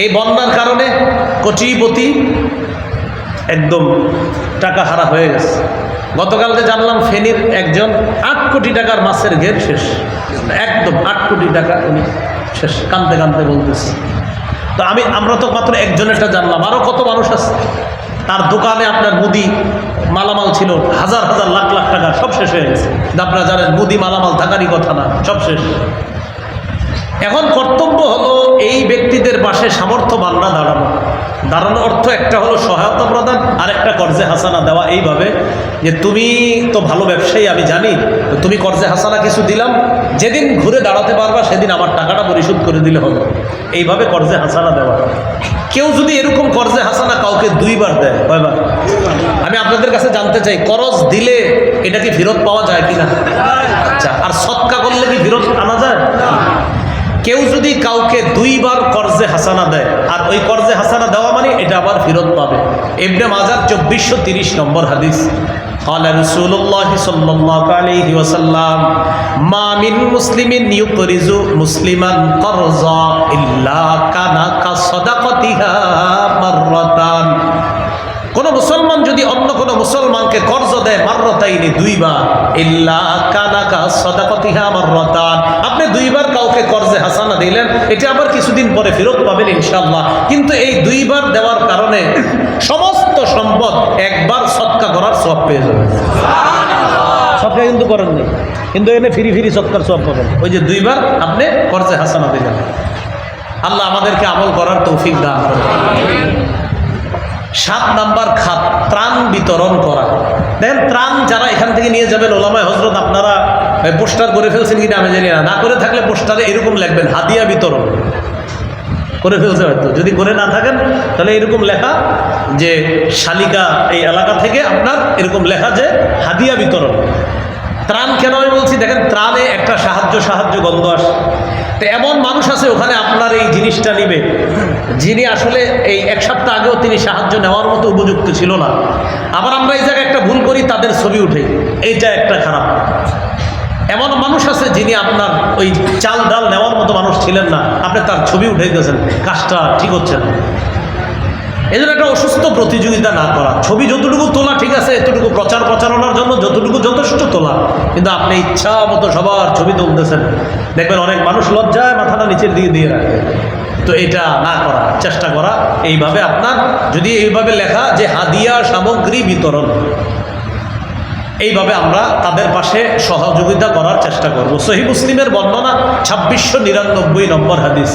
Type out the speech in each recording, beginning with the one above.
এই বন্যার কারণে কোটিপতি একদম টাকা হারা হয়ে গেছে। গতকালকে জানলাম, ফেনীর একজন আট কোটি টাকার মাছের ঘের শেষ। একদম আট কোটি টাকা উনি শেষ, কানতে কানতে বলতেছে। তো আমি, আমরা তো মাত্র একজনেরটা জানলাম। আরও কত মানুষ আছে? তার দোকানে আপনার মুদি মালামাল ছিল, হাজার হাজার লাখ লাখ টাকা, সব শেষ হয়ে গেছে। আপনারা জানেন, মুদি মালামাল থাকারই কথা না, সব শেষ। এখন কর্তব্য হলো এই ব্যক্তিদের পাশে সামর্থ্য সামর্থ্যবানরা দাঁড়ানো। দাঁড়ানোর অর্থ একটা হলো সহায়তা প্রদান আর একটা কর্জে হাসানা দেওয়া এইভাবে যে তুমি তো ভালো ব্যবসায়ী, আমি জানি, তো তুমি কর্জে হাসানা কিছু দিলাম, যেদিন ঘুরে দাঁড়াতে পারবা সেদিন আমার টাকাটা পরিশোধ করে দিলে হবে। এইভাবে কর্জে হাসানা দেওয়া। কেউ যদি এরকম কর্জে হাসানা কাউকে দুইবার দেয়, কয়বার? আমি আপনাদের কাছে জানতে চাই, করজ দিলে এটা কি ফেরত পাওয়া যায় কিনা? আচ্ছা আর সৎকা করলে কি ফেরত আনা যায়? কেউ যদি কাউকে দুইবার কর্জে হাসানা দেয় আর ওই কর্জে হাসানা দেওয়া মানে এটা আবার ফেরত পাবে এমনি মাজার চব্বিশশো তিরিশ নম্বর হাদিস قال رسول الله صلى الله عليه وسلم ما من مسلم يقرض مسلما قرضا الا كان كصدقتها مرتان কোন মুসলমান যদি অন্য কোন মুসলমানকে কর্জ দেয় মার্রতাইনি দুইবার। ইল্লা কানাকা সদাকতিহা মার্রতান। আপনি দুইবার কাউকে কর্জে হাসানা দিলেন এটা আবার কিছুদিন পরে ফেরত পাবেন ইনশাল্লাহ কিন্তু এই দুইবার দেওয়ার কারণে সমস্ত সম্পদ একবার সৎকা করার সব পেয়ে যাবে সৎকা কিন্তু করেন করেননি কিন্তু এনে ফিরি ফিরি সৎকার সব পাবেন। ওই যে দুইবার আপনি কর্জে হাসানা দিলেন। আল্লাহ আমাদেরকে আমল করার তৌফিক দান করেন। সাত নাম্বার খাত, ত্রাণ বিতরণ করা। দেখেন, ত্রাণ যারা এখান থেকে নিয়ে যাবেন, ওলামায় হজরত আপনারা পোস্টার করে ফেলছেন কিনা আমি জানি না। না করে থাকলে পোস্টারে এরকম লিখবেন, হাদিয়া বিতরণ। করে ফেলছে হয়তো। যদি করে না থাকেন, তাহলে এরকম লেখা যে, শালিকা এই এলাকা থেকে আপনার এরকম লেখা যে, হাদিয়া বিতরণ। ত্রাণ কেন আমি বলছি? দেখেন, ত্রাণে একটা সাহায্য সাহায্য গন্ধ আসে। তো এমন মানুষ আছে, ওখানে আপনার এই জিনিসটা নিবে। যিনি আসলে এই এক সপ্তাহ আগেও তিনি সাহায্য নেওয়ার মতো উপযুক্ত ছিল না। আবার আমরা এই জায়গায় একটা ভুল করি, তাদের ছবি উঠে। এইটা একটা খারাপ। এমন মানুষ আছে যিনি আপনার ওই চাল ডাল নেওয়ার মতো মানুষ ছিলেন না। আপনি তার ছবি উঠে দিয়েছেন কাজটা ঠিক হচ্ছে না। এই জন্য একটা অসুস্থ প্রতিযোগিতা না করা। ছবি যতটুকু তোলা ঠিক আছে, এতটুকু প্রচার প্রচারণার জন্য যতটুকু যথেষ্ট তোলা। কিন্তু আপনি ইচ্ছা মতো সবার ছবি তুলতেছেন। দেখবেন অনেক মানুষ লজ্জায় মাথাটা নিচের দিকে দিয়ে রাখে। তো এটা না করা চেষ্টা করা এইভাবে আপনার যদি এইভাবে লেখা যে হাদিয়া সামগ্রী বিতরণ এইভাবে আমরা তাদের পাশে সহযোগিতা করার চেষ্টা করব সহি মুসলিমের বর্ণনা ছাব্বিশশো নিরানব্বই নম্বর হাদিস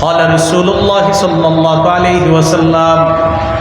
قال رسول الله صلى الله عليه وسلم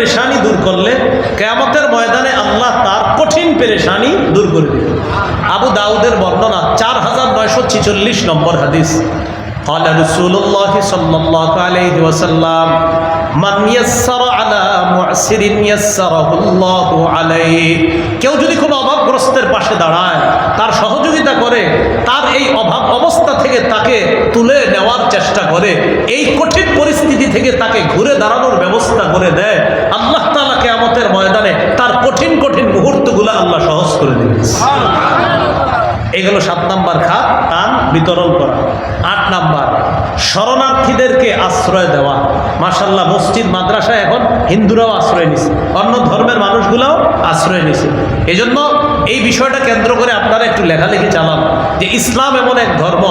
পেরেশানি দূর করলে কেয়ামতের ময়দানে আল্লাহ তার কঠিন পেরেশানি দূর করে দিবেন আবু দাউদের বর্ণনা চার হাজার নয়শো ছিচল্লিশ নম্বর হাদিস قال رسول الله صلى الله عليه وسلم من يسر কেউ যদি কোনো অভাবগ্রস্তের পাশে দাঁড়ায় তার সহযোগিতা করে তার এই অভাব অবস্থা থেকে তাকে তুলে নেওয়ার চেষ্টা করে এই কঠিন পরিস্থিতি থেকে তাকে ঘুরে দাঁড়ানোর ব্যবস্থা করে দেয় আল্লাহ তালা কেয়ামতের ময়দানে তার কঠিন কঠিন মুহূর্তগুলো আল্লাহ সহজ করে দেবে। এগুলো সাত নাম্বার খাত তান বিতরণ করা। আট নাম্বার শরণার্থীদেরকে আশ্রয় দেওয়া। মাসাল্লাহ মসজিদ, মাদ্রাসা এখন হিন্দুরাও আশ্রয় নিছে। অন্য ধর্মের মানুষগুলাও আশ্রয় নিছে। এই জন্য এই বিষয়টা কেন্দ্র করে আপনারা একটু লেখালেখি চালান যে ইসলাম এমন এক ধর্ম,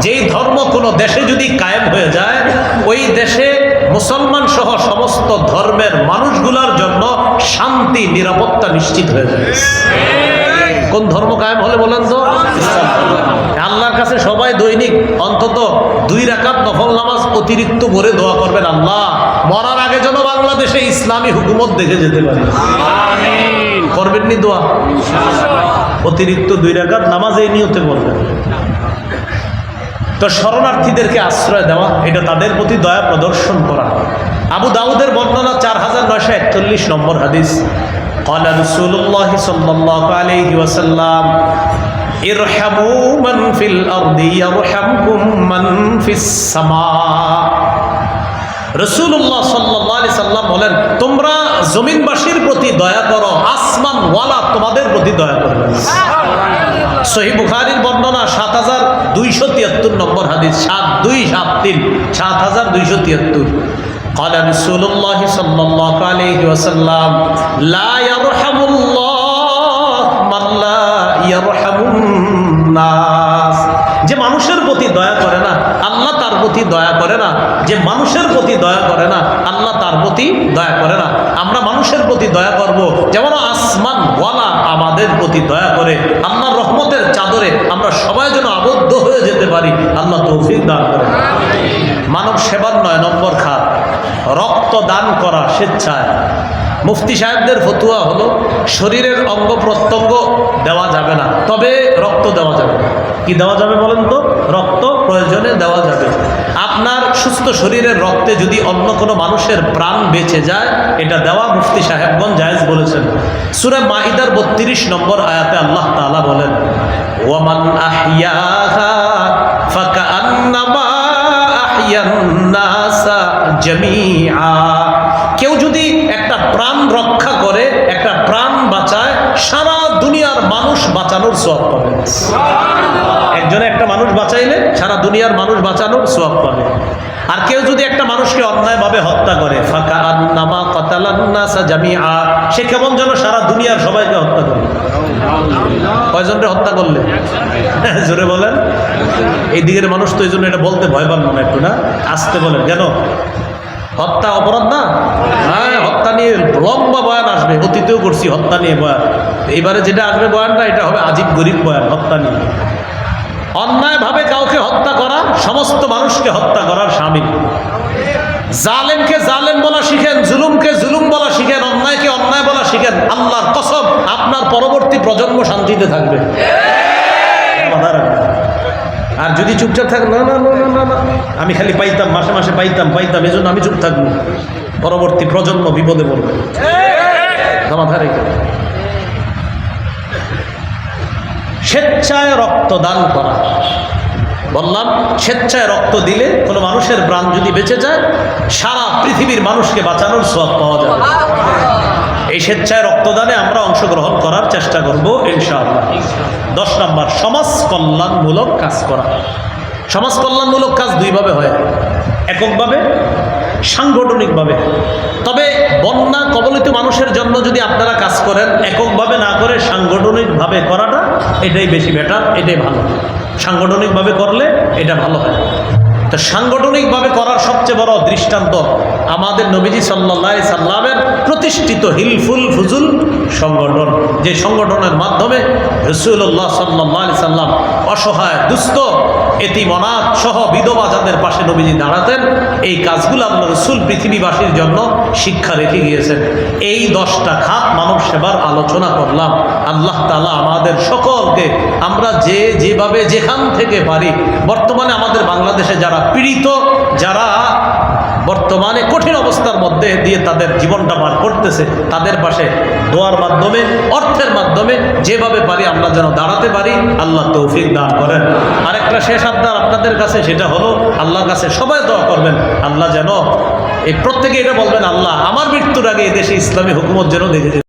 যেই ধর্ম কোনো দেশে যদি কায়েম হয়ে যায়, ওই দেশে মুসলমান সহ সমস্ত ধর্মের মানুষগুলার জন্য শান্তি, নিরাপত্তা নিশ্চিত হয়ে যায়। কোন ধর্ম কায়েম হলে বলেন তো? আল্লাহর কাছে সবাই দৈনিক অন্তত দুই রাকাত নফল নামাজ অতিরিক্ত ভরে দোয়া করবেন আল্লাহ। মরার আগে যেন বাংলাদেশে ইসলামী হুকুমত দেখে যেতে পারে। করবেননি দোয়া? অতিরিক্ত দুই রাকাত নামাজ এই নিয়তে বলবেন তো শরণার্থীদেরকে আশ্রয় দেওয়া এটা তাদের প্রতি দয়া প্রদর্শন করা। আবু দাউদের বর্ণনা চার হাজার নয়শো একচল্লিশ নম্বর হাদিস। قال رسول الله صلى الله عليه وسلم ارحموا من في الأرض يرحمكم من في السماء রসুল্লাহ সাল্লি সাল্লাম বলেন তোমরা জমিনবাসীর প্রতি দয়া করো আসমান ওয়ালা তোমাদের প্রতি দয়া করবে সহি বুখারির বর্ণনা সাত হাজার দুইশো তিয়াত্তর নম্বর হাদিস সাত দুই সাত তিন সাত হাজার দুইশো তিয়াত্তর قال رسول الله صلى الله عليه وسلم لا يرحم الله من لا يرحم الناس যে মানুষের প্রতি দয়া করে না আল্লাহ তার প্রতি দয়া করে না, যে মানুষের প্রতি দয়া করে না, আল্লাহ তার প্রতি দয়া করে না। আমরা মানুষের প্রতি দয়া করব, যেমন আসমান ওয়ালা আমাদের প্রতি দয়া করে, আল্লাহর রহমতের চাদরে আমরা সবাই যেন আবদ্ধ হয়ে যেতে পারি। আল্লাহ তৌফিক দান করে। মানব সেবার নয়, নম্বর খাত। রক্ত দান করা স্বেচ্ছায়। মুফতি সাহেবদের ফতুয়া হলো, শরীরের অঙ্গ প্রত্যঙ্গ দেওয়া যাবে না। তবে রক্ত দেওয়া যাবে কি দেওয়া যাবে বলেন তো? রক্ত প্রয়োজনে দেওয়া যাবে। আপনার সুস্থ শরীরের রক্তে যদি অন্য কোনো মানুষের প্রাণ বেঁচে যায়, এটা দেওয়া মুফতি সাহেবগঞ্জ জায়েজ বলেছেন। সুরে মাইদার বত্রিশ নম্বর আয়াতে আল্লাহ তাআলা বলেন ওয়ামান ফাকান্নামা আহইয়ান্নাসা জামিআ কেউ যদি একটা প্রাণ রক্ষা করে, একটা প্রাণ বাঁচায়, সারা দুনিয়ার মানুষ বাঁচানোর সব পাবে। একজনে একটা মানুষ বাঁচাইলে, সারা দুনিয়ার মানুষ বাঁচানোর সব পাবে। আর কেউ যদি একটা মানুষকে অন্যায়ভাবে হত্যা করে, ফাঁকা আন্নামা কতালান্নাসা জামিআ, সে কেমন যেন সারা দুনিয়ার সবাইকে হত্যা করে কয়জনকে হত্যা করলে? জোরে বলেন। এই দিকের মানুষ তো এই জন্য এটা বলতে ভয় পান না একটু, না? আসতে বলেন। কেন? হত্যা অপরাধ না? হ্যাঁ হত্যা নিয়ে লম্বা বয়ান আসবে। অতীতেও করছি হত্যা নিয়ে বয়ান। এবারে যেটা আসবে বয়ানটা, এটা হবে আজিব গরিব বয়ান, হত্যা নিয়ে। অন্যায়ভাবে কাউকে হত্যা করা, সমস্ত মানুষকে হত্যা করার স্বামী জালেমকে জালেম বলা শিখেন, জুলুমকে জুলুম বলা শিখেন, অন্যায়কে শিখেন আল্লাহর কসম আপনার পরবর্তী প্রজন্ম শান্তিতে থাকবে। আর যদি চুপচাপ থাক না না না না, না আমি খালি পাইতাম মাসে মাসে পাইতাম পাইতাম এই জন্য আমি চুপ থাকব। পরবর্তী প্রজন্ম বিপদে পড়বে। মাথা রেখে স্বেচ্ছায় রক্তদান করা। বললাম স্বেচ্ছায় রক্ত দিলে কোনো মানুষের প্রাণ যদি বেঁচে যায় সারা পৃথিবীর মানুষকে বাঁচানোর সব পাওয়া যাবে। এই স্বেচ্ছায় রক্তদানে আমরা অংশগ্রহণ করার চেষ্টা করব, ইনশাআল্লাহ। দশ নম্বর সমাজ কল্যাণমূলক কাজ করা। সমাজ কল্যাণমূলক কাজ দুইভাবে হয়। এককভাবে, সাংগঠনিকভাবে। তবে বন্যা কবলিত মানুষের জন্য যদি আপনারা কাজ করেন, এককভাবে না করে সাংগঠনিকভাবে করাটা এটাই বেশি বেটার এটাই ভালো। সাংগঠনিকভাবে করলে এটা ভালো হয়। তো সাংগঠনিকভাবে করার সবচেয়ে বড় দৃষ্টান্ত আমাদের নবীজি সাল্লাহ সাল্লামের প্রতিষ্ঠিত হিলফুল ফুজুল সংগঠন। যে সংগঠনের মাধ্যমে রসুল্লাহ সাল্লাহ সাল্লাম অসহায়, দুস্থ এতিমনাথ সহ বিধবা যাদের পাশে নবীজি দাঁড়াতেন, এই কাজগুলো আল্লাহ রসুল পৃথিবীবাসীর জন্য শিক্ষা রেখে গিয়েছেন। এই দশটা খাত মানব সেবার আলোচনা করলাম। আল্লাহ তালা আমাদের সকলকে আমরা যে যেভাবে যেখান থেকে পারি, বর্তমানে আমাদের বাংলাদেশে যারা পীড়িত, যারা বর্তমানে কঠিন অবস্থার মধ্যে দিয়ে তাদের জীবনটা পার করতেছে, তাদের পাশে দোয়ার মাধ্যমে, অর্থের মাধ্যমে যেভাবে পারি আমরা যেন দাঁড়াতে পারি, আল্লাহ তৌফিক দান করেন। আরেকটা শেষ আবদার আপনাদের কাছে, সেটা হলো আল্লাহর কাছে সবাই দোয়া করবেন। আল্লাহ যেন এই প্রত্যেকে এটা বলবেন, আল্লাহ আমার মৃত্যুর আগে এই দেশে ইসলামী হুকুমত যেন দেখে